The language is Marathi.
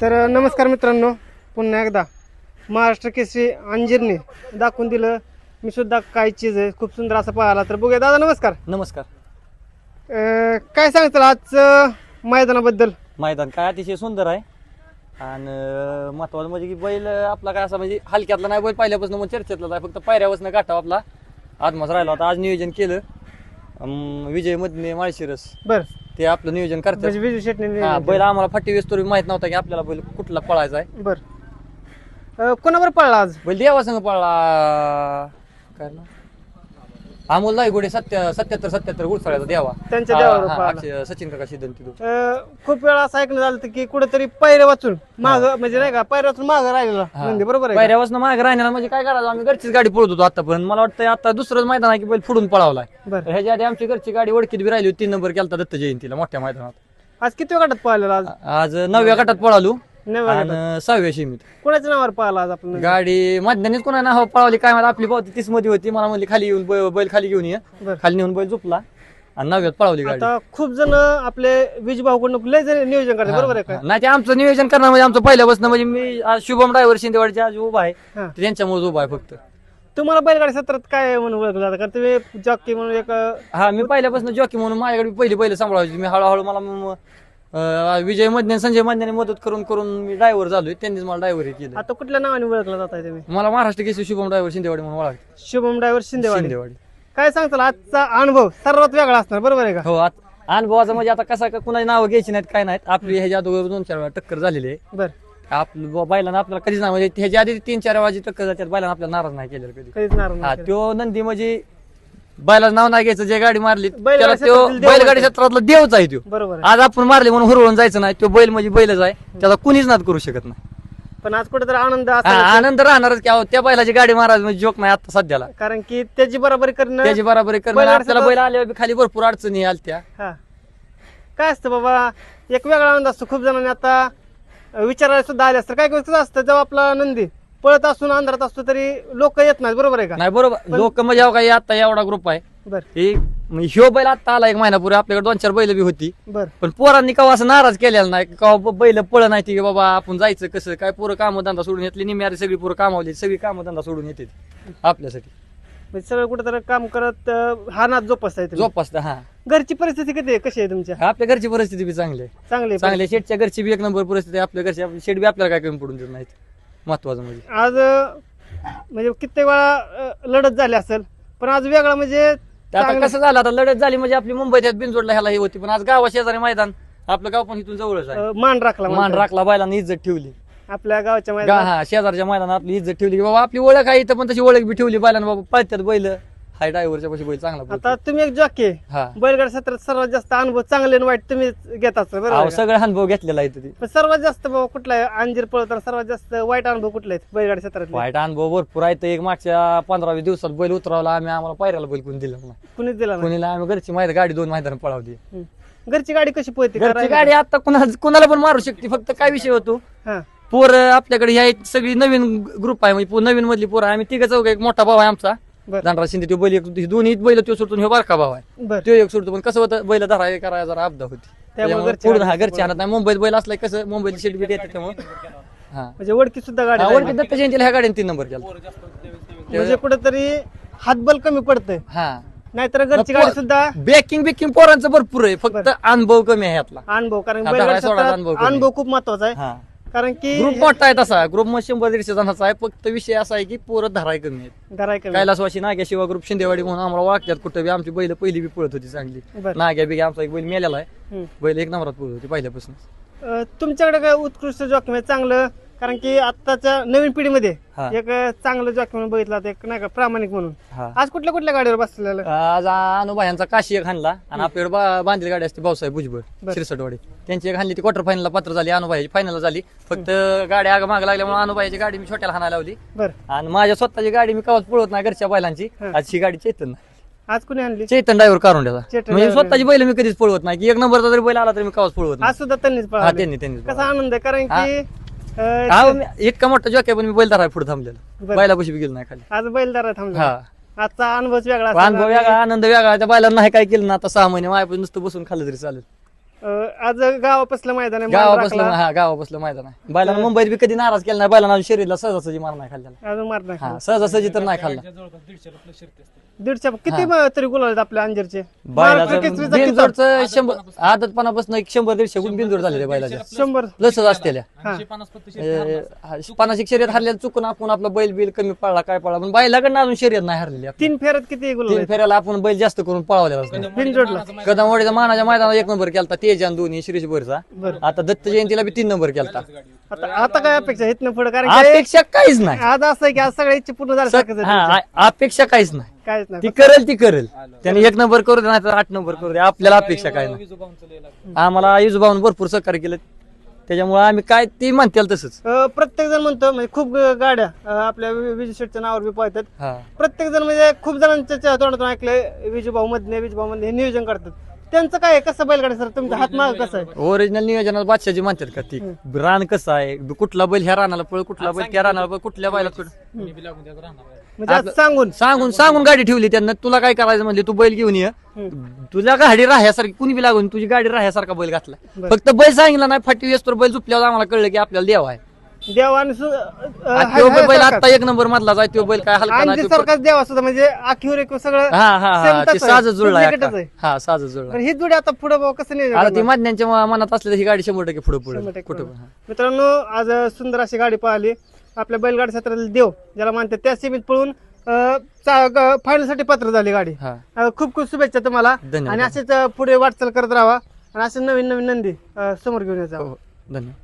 तर नमस्कार मित्रांनो. पुन्हा एकदा महाराष्ट्र केसरी अंजीरने दाखवून दिलं. मी सुद्धा काय चीज आहे खूप सुंदर असं पाहिला तर बघूया. दादा नमस्कार. नमस्कार. अं, काय सांगताल आजचं मैदानाबद्दल? मैदान काय अतिशय सुंदर आहे. आणि महत्वाचं म्हणजे की बैल आपला काय असा म्हणजे हलक्यातला नाही बैल पहिल्यापासून मग चर्चेतला आहे फक्त पायऱ्यापासून गाठाव आपला. आत्माच राहिला होता. आज नियोजन केलं. अं, विजय मधने माळशिरस. बर. ते आपलं नियोजन करतात. म्हणजे विजू हा, बैल आम्हाला फाटी वेस्तोरी माहीत नव्हता की आपल्याला बैल कुठला पळायचा आहे. बर. कोणावर पळला आज? बैल देवासंग पळला. काय ना अमोल लायगुडे सत्य सत्याहत्तर सत्याहत्तर गुडसाळ्याचा देवा. त्यांच्या देवावर हा, पळाला. अक्षय- सचिन काका अं, खूप वेळा असं ऐकणं झालं होतं की कुठेतरी पैरे वाचून माग म्हणजे नाही का पैरे वाचून माग राहिलेला. नंदी बरोबर आहे का? पहिल्यापासून मागे राहण्याला म्हणजे काय करायचं? आम्ही घरचीच गाडी पळत होतो आतापर्यंत. मला वाटतं आता दुसरंच मैदान आहे की बैल फुडून पळावलाय. बर. ह्याच्या आधी आमची घरची गाडी ओळखीत बी राहिली होती. तीन नंबर केलता दत्त जयंतीला मोठ्या मैदानात. आज किती गटात पळालेला आज? आज नवव्या गटात पळालो. गटात आणि सहाव्या शिमीत कोणाच्या नावावर पळाला आज आपण? गाडी मधल्यानेच कोणा नाव पळवली काय माहिती आपली पावती तीसमध्ये होती मला म्हणली खाली येऊन बै- बैल खाली घेऊन ये. बर. खाली नेऊन बैल झोपला आणि नव्यात पळवली गाडी. आता खूप जण आपले वीज भाऊकडून लय जण नियोजन करतात बरोबर आहे का? नाही ते आमचं नियोजन करणार म्हणजे आमचं पहिल्यापासून म्हणजे मी आज शुभम ड्रायव्हर शिंदेवाडीचे आज उभा आहे. हा. ते त्यांच्यामुळे उभा आहे फक्त. तुम्हाला बैलगाडी सत्रात काय म्हणून ओळखलं जातं? कारण तुम्ही जॉकी म्हणून एक अं, हा मी पहिल्यापासून जॉकी म्हणून माझ्याकडे पहिली पहिले सांभाळायची मी हळूहळू मला म- अं, विजय मधने संजय मधने मदत करून करून मी ड्रायव्हर झालोय. त्यांनीच मला ड्रायव्हर केलं. आता कुठल्या नावाने ओळखलं जात आहे तुम्ही? मला महाराष्ट्र केसरी शुभम ड्रायव्हर शिंदेवाडी म्हणून ओळखतात. शुभम ड्रायव्हर शिंदेवाडी. शिंदेवाडी. काय सांगताल आजचा अनुभव सर्वात वेगळा असणार बरोबर आहे का? हो आता अनुभवाचं म्हणजे आता कसा का कुणाची नावं घ्यायची नाहीत काय नाहीत. आपली ह्याच्या अगोदर दोन चार वेळा टक्कर झालेली आहे. बर. आपलं ब- बैलांना आपल्याला कधीच नाही म्हणजे ह्याच्या आधी तीन चार वेळा जी टक्कर जातात बैलांना आपल्याला नाराज नाही केलेलं कधी. कधीच नाराज हा नाही त्यो नंदी म्हणजे बैलाचं नाव नाही घ्यायचं जे गाडी मारली बैलगाडी त्याला त्यो क्षेत्रातील देव बैलगाडी म्हणतात. क्षेत्रातला देवच आहे त्यो केलं. बरोबर आहे. आज आपण मारले म्हणून हुरळून जायचं नाही तो बैल म्हणजे बैलच आहे त्याला कुणीच नाद करू शकत नाही. पण आज कुठेतरी आनंद हा, असा आनंद राहणारच की अहो, त्या बैलाची गाडी मारायची म्हणजे जोक नाही आता सध्याला. कारण की त्याची बरोबरी करणं त्याची बराबरी करणं बैलगाडी आपल्याला बैल आल्यावर बी खाली भरपूर अडचणी आलत्या. हा. काय असतं बाबा एक वेगळा आनंद असतो. खूप जणांनी आता विचारायला सुद्धा आले असतं काय कसं असतं जेव्हा आपला नंदी. पळत असून अंधारात असतो तरी लोक येत नाहीत बरोबर आहे का? नाही बरोबर. लोक म्हणजे अहो काही आता एवढा ग्रुप आहे. बर. हे म्हणजे ह्यो बैल आता आला एक महिनापूर्वी आपल्याकडे दोन चार बैल बी होती. बर. पण पोरांनी कवा असं नाराज केलेला नाही कवा बैल पळ नाही की बाबा आपण जायचं कसं काय पोरं कामं धंदा सोडून येतली निम्यारी सगळी पोरं कामावली सगळी कामं धंदा सोडून येते आपल्यासाठी. म्हणजे सगळं कुठेतरी काम करत अं, हा नाच जोपासता येतो जोपासता हा. घरची परिस्थिती किती आहे? कशी आहे तुमच्या आपल्या घरची परिस्थिती बी चांगली आहे. चांगली आहे. चांगल्या शेटच्या घरची बी एक नंबर परिस्थिती आहे. आपल्या घरची शेट बी आपल्याला काय कमी पडून देत नाहीत. महत्वाचं म्हणजे. आज अं, म्हणजे कित्येक वेळा अं, लढत झाली असेल पण आज वेगळा म्हणजे आता चांगलं- कसं झालं आता लढत झाली म्हणजे आपली मुंबईत बिनजोडला ह्याला ही होती पण आज गावा शेजारी मैदान आपलं गाव पण इथून जवळच आहे. अं, मान राखला मान म्हणतात. राखला बैलांनी इज्जत ठेवली. आपल्या गावच्या गा मैदानात. हा शेजारच्या मैदानात आपली इज्जत ठेवली की बाबा आपली ओळख आहे इथं पण तशी ओळख बी ठेवली बैलांना बाबा पळतात बैल. हाय ड्रायव्हरच्या पाशी बैल चांगला पळतो. आता तुम्ही एक जॉकी आहे. हा. बैलगाडी क्षेत्रात सर्वात जास्त अनुभव चांगले आणि वाईट तुम्ही घेत असता बरोबर अहो, आहे का? सगळं अनुभव घेतलेला आहे इथं पण सर्वात जास्त बाबा कुठला आहे? अंजीर पळताना सर्वात जास्त वाईट अनुभव कुठले आहेत बैलगाडी क्षेत्रात वाईट अनुभव भरपूर आहे तर एक मागच्या पंधरा वीस दिवसात बैल उतरवला. आम्ही आम्हाला पायऱ्याला बैल कोणी दिला नाही. कुणीच दिला नाही. कोणीला आम्ही घरची माहिती गाडी दोन मैदान पळावली. हम्म. घरची गाडी कशी पळते? घरची गाडी आता कुणाला कुणाला पण मारू शकते. फक्त काय विषय होतो? हा. पोर आपल्याकडे ह्या एक सगळी नवीन ग्रुप आहे. म्हणजे पो- नवीन मधली पोरं. आहे. आम्ही तिघ चौघ एक मोठा भाव आहे आमचा. बर. दानरा शिंदे तो बैल एक दोन्ही बैल तो सोडतो ह्यो बारका भाव आहे. बर. तो एक सोडतो पण कसं होतं बैल धरा हे करा जरा अपदा होती. त्यामुळे त्यामुळे घरची पूर्ण हा घरची आणत नाही. मुंबईत बैल असलाय कसं मुंबईत शेट बीट येते त्यामुळे. हा. म्हणजे वडकी सुद्धा गाडी आवडते आहे. दत्त जयंतीला ह्या गाडीने तीन नंबर केला. म्हणजे कुठेतरी हातबल कमी पडतंय. हा. नाहीतर घरची गाडी सुद्धा बेकिंग बेकिंग पोरांचं भरपूर आहे. फक्त अनुभव कमी आहे यातला अनुभव कारण बैलगाडी क्षेत्रात अनुभव कमी. अनुभव खूप महत्त्वाचा आहे. हा. कारण की ग्रुप मोठा आहे तसा. ग्रुपमध्ये शंभर दीडशे जणांचा आहे. फक्त विषय असा आहे की पोरं धराय कमी आहेत. घराय कमी कैलासवाशी नाग्या शिवा ग्रुप शिंदेवाडी म्हणून आम्हाला ओळखतात कुठं बी. आमची बैल पहिली बी पळत होती चांगली. बर. नाग्या बिग्या आमचा एक बैल मेलेला आहे. हम्म. बैल एक नंबरात पळत होती पहिल्यापासून अं, तुमच्याकडे काय उत्कृष्ट जॉकिंग आहे? चांगलं कारण की आताच्या नवीन पिढीमध्ये हा. एक चांगलं जॉकिंग म्हणून बघितलं एक नाही का प्रामाणिक म्हणून. आज कुठल्या कुठल्या गाडीवर बसलेलं? आज अनुभा यांचा काशी एक हाणला आणि आपल्याकडे बा- बांधील गाडी असते भाऊसाहेब भुजबळ बर. शिरसटवाडी. त्यांची एक हाणली ती क्वार्टर फायनलला पात्र झाली अनुभवाची फायनल झाली. फक्त गाडी आग माग लागल्यामुळे अनुभवाची गाडी मी छोट्याला हाणायला लावली. बर. आणि माझ्या स्वतःची गाडी मी कवाच पळवत नाही घरच्या बैलांची. हा. आज ही गाडी चैतन. आज कुणी आणली चैतन ड्रायव्हर काढून चैतन म्हणजे driver. स्वतःची बैल मी कधीच पळवत नाही. की एक नंबरचा जरी बैल आला तरी मी कवाच पळवत नाही. आज सुद्धा त्यांनीच पळाली. त्यांनी त्यांनी कसा आनंद आहे? कारण की अं, हा इतका मोठा जॉक आहे पण मी बैल धराय पुढे थांबलेला. बर. बैलापाशी बी गेलो नाही खाली. आज बैलदारा थांबला. हा. आजचा अनुभवच वेगळा असेल. अनुभव वेगळा आनंद वेगळा. त्या बैलांना नाही काय केलं ना आता सहा महिने माझ्यापासून नुसतं बसून खाल्लं तरी चालेल. अं, आज गावापासलं मैदान आहे मान गावापासलं राखला. हा गावापासलं मैदान आहे. बैलानं मुंबईत बी कधी नाराज केला नाही बैलानं शरीरला सहजासहजी मार नाही अजून हा सहजासहजी तर नाही खाल्ला. दीडशे किती म- तरी गुलाल आहेत आपल्या अंजरचे? बैलाचं महाराष्ट्र केसरीचा किती? बिनजोडचं शंभर आदतपणापासून एक शंभर दीडशे गुण बिनजोड झालेले बैलाच्या शंभर. प्लसच असतेल्या. हा. पन्नास एक शर्यत हरलेलं चुकून आपण आपला बैल बिल कमी पडला काय पडला पण बैलाकडनं अजून शर्यत नाही हरलेली आपली. तीन फेऱ्यात किती गुलाल तीन आहेत? फेऱ्याला आपण बैल जास्त करून पळवलेला असतो बिनजोडला. कदमवाडीचा मानाच्या मैदानात एक नंबर केलता तेजान दोन्ही श्रीश बोरचा. बरं. आता दत्त जयंतीला बी तीन नंबर केलता. आता आता काय अपेक्षा इथनं पुढे? कारण की अपेक्षा काहीच नाही. आज असं आहे की आज सगळ्या इच्छा पूर्ण हा आ- अपेक्षा काहीच नाही. काहीच नाही. ती करेल ती करेल. त्याने एक नंबर करू दे नाही तर आठ नंबर करू दे. आपल्याला अपेक्षा काय नाही. आम्हाला युजभाऊन भरपूर सहकार्य केलं. त्याच्यामुळे आम्ही काय ती म्हणतील तसंच. अं, प्रत्येक जण म्हणतो म्हणजे खूप ग- गाड्या अं, आपल्या वि- विजय शेटच्या नावावर बी पळतात. हा. प्रत्येक जण म्हणजे खूप जणांच्या च्या तोंडातून ऐकलंय विजूभाऊ मधने विजूभाऊ मधने हे नियोजन करतात. त्यांचं काय आहे? कसं बैलगाडी सर? तुमचा हात माग कसं आहे? ओरिजिनल नियोजनात बादशाची म्हणतात का ती? रान कसं आहे? कुठला बैल ह्या रानाला पळ कुठला बैल त्या रानाला पळ कुठल्या बैला म्हणजे आज सांगून. सांगून सांगून गाडी ठेवली त्यांना. तुला काय करायचं म्हणजे तू बैल घेऊन ये. तुला गाडी राहण्यासारखी कुणी बी लागून तुझी गाडी राहण्यासारखा बैल घातला. बरं. फक्त बैल सांगितला नाही फाटी येस्तोर बैल झुपल्यावर आम्हाला कळलं की आपल्याला देव आहे. देवा आणि सु- अं, आणि हाय- तो हाय बैल सारखाच. आता एक नंबर मधला जाय तो बैल काय हलका आणि नाही ते तो- सारखाच देवा सुद्धा म्हणजे आखीवर एक सगळं हा हा same हा ते तसं आहे. साजच जुळला Duplicate आहे. हा साजच जुळला पण ही जोडी आता पुढे भाऊ कसं नियोजन आता ती करणार? मधन्यांच्या म- मनात असली तर ही गाडी शंभर टक्के पुढे पुढे शंभर टक्के कुठं पुढं. पण, हा. मित्रांनो आज सुंदर अशी गाडी पाहिली आपल्या बैलगाडी क्षेत्रातील देव ज्याला मानतात त्या सीमित पळून फायनलसाठी पात्र झाली गाडी हा अं, खूप खूप शुभेच्छा तुम्हाला धन्यवाद. आणि असेच अं, पुढे वाटचाल करत राहा आणि असे नवीन नवीन नंदी अं, समोर घेऊन यायचा हो, हो. धन्यवाद